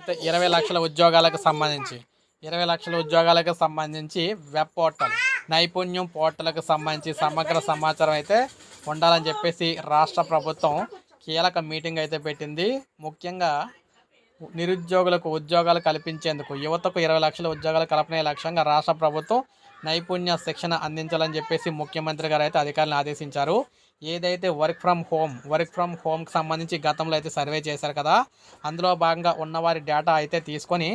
అయితే ఇరవై లక్షల ఉద్యోగాలకు సంబంధించి ఇరవై లక్షల ఉద్యోగాలకు సంబంధించి వెబ్ పోర్టల్ నైపుణ్యం పోర్టల్కు సంబంధించి సమగ్ర సమాచారం అయితే ఉండాలని చెప్పేసి రాష్ట్ర ప్రభుత్వం కీలక మీటింగ్ అయితే పెట్టింది. ముఖ్యంగా నిరుద్యోగులకు ఉద్యోగాలు కల్పించేందుకు యువతకు ఇరవై లక్షల ఉద్యోగాలు కల్పనే లక్ష్యంగా రాష్ట్ర ప్రభుత్వం నైపుణ్య శిక్షణ అందించాలని చెప్పేసి ముఖ్యమంత్రి గారు అయితే అధికారులను ఆదేశించారు. ఏదైతే work from home work from హోమ్కి సంబంధించి గతంలో అయితే సర్వే చేశారు కదా అందులో భాగంగా ఉన్నవారి డేటా అయితే తీసుకొని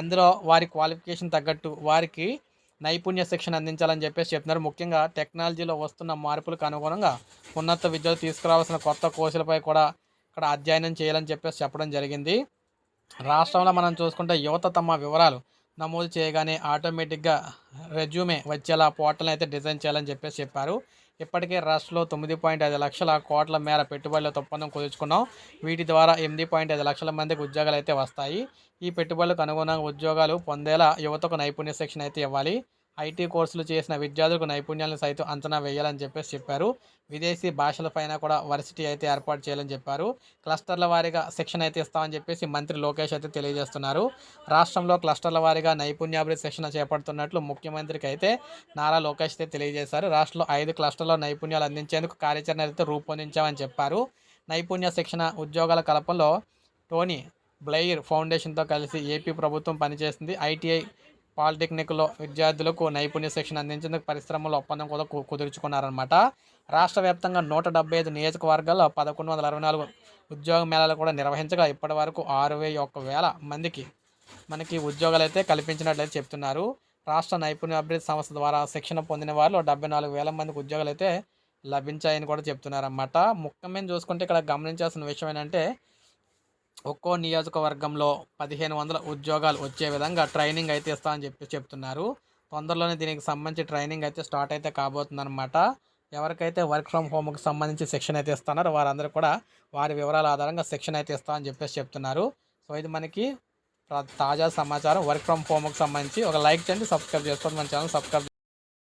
అందులో వారి క్వాలిఫికేషన్ తగ్గట్టు వారికి నైపుణ్య శిక్షణ అందించాలని చెప్పేసి చెప్తున్నారు. ముఖ్యంగా టెక్నాలజీలో వస్తున్న మార్పులకు అనుగుణంగా ఉన్నత విద్యలు తీసుకురావాల్సిన కొత్త కోర్సులపై కూడా ఇక్కడ అధ్యయనం చేయాలని చెప్పేసి చెప్పడం జరిగింది. రాష్ట్రంలో మనం చూసుకుంటే యువత తమ వివరాలు నమోదు చేయగానే ఆటోమేటిక్గా రెజ్యూమే వచ్చేలా పోర్టల్ని అయితే డిజైన్ చేయాలని చెప్పేసి చెప్పారు. ఇప్పటికే రాష్ట్రంలో తొమ్మిది పాయింట్ ఐదు లక్షల కోట్ల మేర పెట్టుబడులతో ఒప్పందం కుదుర్చుకున్నాం. వీటి ద్వారా ఎనిమిది పాయింట్ ఐదు లక్షల మందికి ఉద్యోగాలు అయితే వస్తాయి. ఈ పెట్టుబడులకు అనుగుణంగా ఉద్యోగాలు పొందేలా యువతకు నైపుణ్య శిక్షణ అయితే ఇవ్వాలి. ఐటీ కోర్సులు చేసిన విద్యార్థులకు నైపుణ్యాలను సైతం అంచనా వేయాలని చెప్పేసి చెప్పారు. విదేశీ భాషలపైన కూడా వర్సిటీ అయితే ఏర్పాటు చేయాలని చెప్పారు. క్లస్టర్ల వారీగా శిక్షణ అయితే ఇస్తామని చెప్పేసి మంత్రి లోకేష్ అయితే తెలియజేస్తున్నారు. రాష్ట్రంలో క్లస్టర్ల వారీగా నైపుణ్యాభివృద్ధి శిక్షణ చేపడుతున్నట్లు ముఖ్యమంత్రికి అయితే నారా లోకేష్ అయితే తెలియజేశారు. రాష్ట్రంలో ఐదు క్లస్టర్లో నైపుణ్యాలు అందించేందుకు కార్యాచరణ అయితే రూపొందించామని చెప్పారు. నైపుణ్య శిక్షణ ఉద్యోగాల కలపంలో టోనీ బ్లెయిర్ ఫౌండేషన్తో కలిసి ఏపీ ప్రభుత్వం పనిచేస్తుంది ఐటీఐ పాలిటెక్నిక్లో విద్యార్థులకు నైపుణ్య శిక్షణ అందించేందుకు పరిశ్రమలో ఒప్పందం కూడా కుదుర్చుకున్నారనమాట రాష్ట్ర వ్యాప్తంగా నూట డెబ్బై ఐదు నియోజకవర్గాల్లో పదకొండు వందల అరవై నాలుగు ఉద్యోగ మేళాలు కూడా నిర్వహించగా ఇప్పటి వరకు ఆరు వెయ్యి ఒక్క వేల మందికి మనకి ఉద్యోగాలు అయితే కల్పించినట్లయితే చెప్తున్నారు. రాష్ట్ర నైపుణ్య అభివృద్ధి సంస్థ ద్వారా శిక్షణ పొందిన వారిలో డెబ్బై నాలుగు వేల మందికి ఉద్యోగాలు అయితే లభించాయని కూడా చెప్తున్నారన్నమాట. ముఖ్యమైన చూసుకుంటే ఇక్కడ గమనించాల్సిన విషయం ఏంటంటే ఒక్కో నియోజకవర్గంలో పదిహేను వందల ఉద్యోగాలు వచ్చే విధంగా ట్రైనింగ్ అయితే ఇస్తామని చెప్పి చెప్తున్నారు. తొందరలోనే దీనికి సంబంధించి ట్రైనింగ్ అయితే స్టార్ట్ అయితే కాబోతుందన్నమాట. ఎవరికైతే వర్క్ ఫ్రమ్ హోమ్కి సంబంధించి శిక్షణ అయితే ఇస్తున్నారో వారందరూ కూడా వారి వివరాల ఆధారంగా శిక్షణ అయితే ఇస్తామని చెప్పేసి చెప్తున్నారు. సో ఇది మనకి తాజా సమాచారం. వర్క్ ఫ్రమ్ హోమ్కి సంబంధించి ఒక లైక్ చేయండి సబ్స్క్రైబ్ చేసుకోండి. మన ఛానల్ సబ్స్క్రైబ్